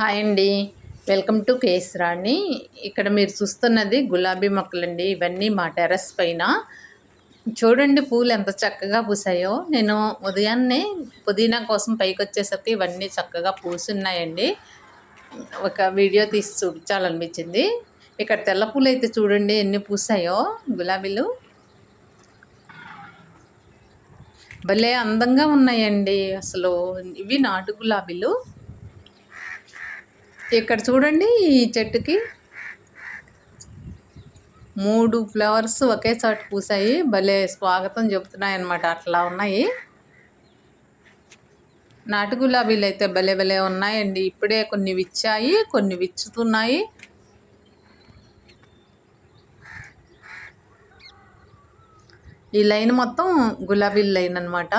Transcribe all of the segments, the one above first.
Hi అండి. Welcome to కేసరాణి. రాణి ఇక్కడ మీరు చూస్తున్నది గులాబీ మొక్కలండి. ఇవన్నీ మా టెర్రస్ పైన. చూడండి పూలు ఎంత చక్కగా పూసాయో. నేను ఉదయాన్నే పుదీనా కోసం పైకి వచ్చేసరికి ఇవన్నీ చక్కగా పూసున్నాయండి. ఒక వీడియో తీసి చూపించాలనిపించింది. ఇక్కడ తెల్ల పూలు అయితే చూడండి ఎన్ని పూసాయో. గులాబీలు. భలే అందంగా ఉన్నాయండి అసలు. ఇవి నాటు గులాబీలు. ఇక్కడ చూడండి ఈ చెట్టుకి. మూడు ఫ్లవర్స్ ఒకేసారి పూసాయి. భలే స్వాగతం చెబుతున్నాయి అన్నమాట అట్లా ఉన్నాయి. నాటు గులాబీలు అయితే భలే భలే ఉన్నాయండి. ఇప్పుడే కొన్ని విచ్చాయి కొన్ని విచ్చుతున్నాయి. ఈ లైన్ మొత్తం గులాబీ లైన్ అనమాట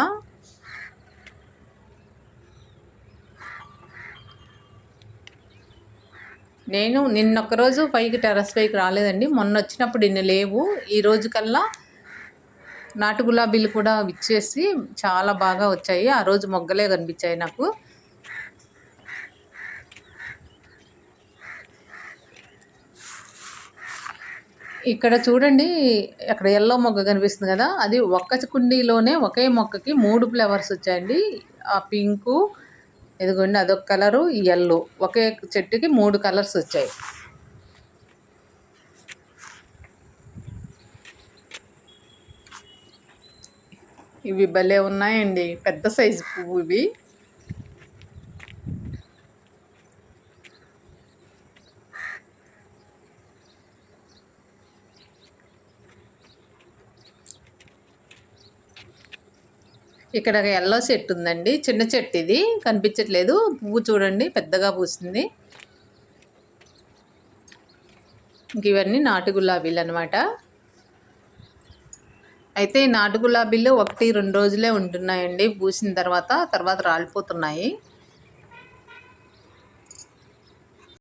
నేను నిన్న రోజు పైకి టెర్రస్ పైకి రాలేదండి. మొన్న వచ్చినప్పుడు ఇన్ని లేవు. ఈ రోజు కల్లా నాటు గులాబీలు కూడా విచ్చేసి చాలా బాగా వచ్చాయి. ఆ రోజు మొగ్గలే కనిపించాయి నాకు. ఇక్కడ చూడండి అక్కడ ఎల్లో మొగ్గ కనిపిస్తుంది కదా. అది ఒక్క కుండీలోనే ఒకే మొక్కకి మూడు ఫ్లవర్స్ వచ్చాయండి. ఆ పింకు ఇదిగోండి అదొక కలరు ఎల్లో ఒకే చెట్టుకి మూడు కలర్స్ వచ్చాయి. ఇవి భలే ఉన్నాయండి. పెద్ద సైజు పువ్వు ఇవి. ఇక్కడ ఎల్లో చెట్టు ఉందండి. చిన్న చెట్టు ఇది. కనిపించట్లేదు. పువ్వు చూడండి. పెద్దగా పూసింది. ఇంక ఇవన్నీ నాటు గులాబీలు అనమాట అయితే నాటు గులాబీలు ఒకటి రెండు రోజులే ఉంటున్నాయండి. పూసిన తర్వాత తర్వాత రాలిపోతున్నాయి.